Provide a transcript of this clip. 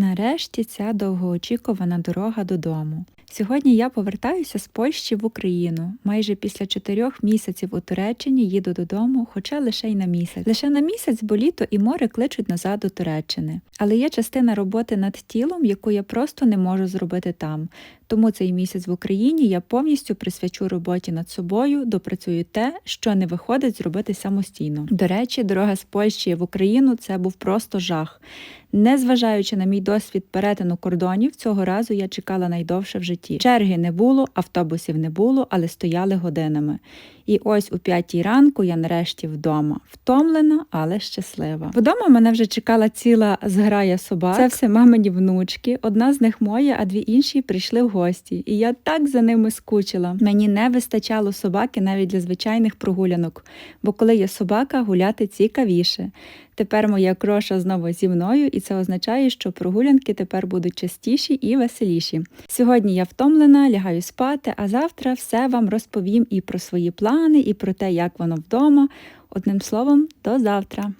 Нарешті ця довгоочікувана дорога додому. Сьогодні я повертаюся з Польщі в Україну. Майже після чотирьох місяців у Туреччині їду додому, хоча лише й на місяць. Лише на місяць, бо літо і море кличуть назад до Туреччини. Але є частина роботи над тілом, яку я просто не можу зробити там. Тому цей місяць в Україні я повністю присвячу роботі над собою, допрацюю те, що не виходить зробити самостійно. До речі, дорога з Польщі в Україну це був просто жах. Незважаючи на мій досвід перетину кордонів, цього разу я чекала найдовше в житті. Черги не було, автобусів не було, але стояли годинами. І ось у п'ятій ранку я нарешті вдома, втомлена, але щаслива. Вдома мене вже чекала ціла зграя собак. Це все мамині внучки. Одна з них моя, а дві інші прийшли в гості. І я так за ними скучила. Мені не вистачало собаки навіть для звичайних прогулянок, бо коли є собака, гуляти цікавіше. Тепер моя кроша знову зі мною, і це означає, що прогулянки тепер будуть частіші і веселіші. Сьогодні я втомлена, лягаю спати, а завтра все вам розповім і про свої плани, і про те, як воно вдома. Одним словом, до завтра.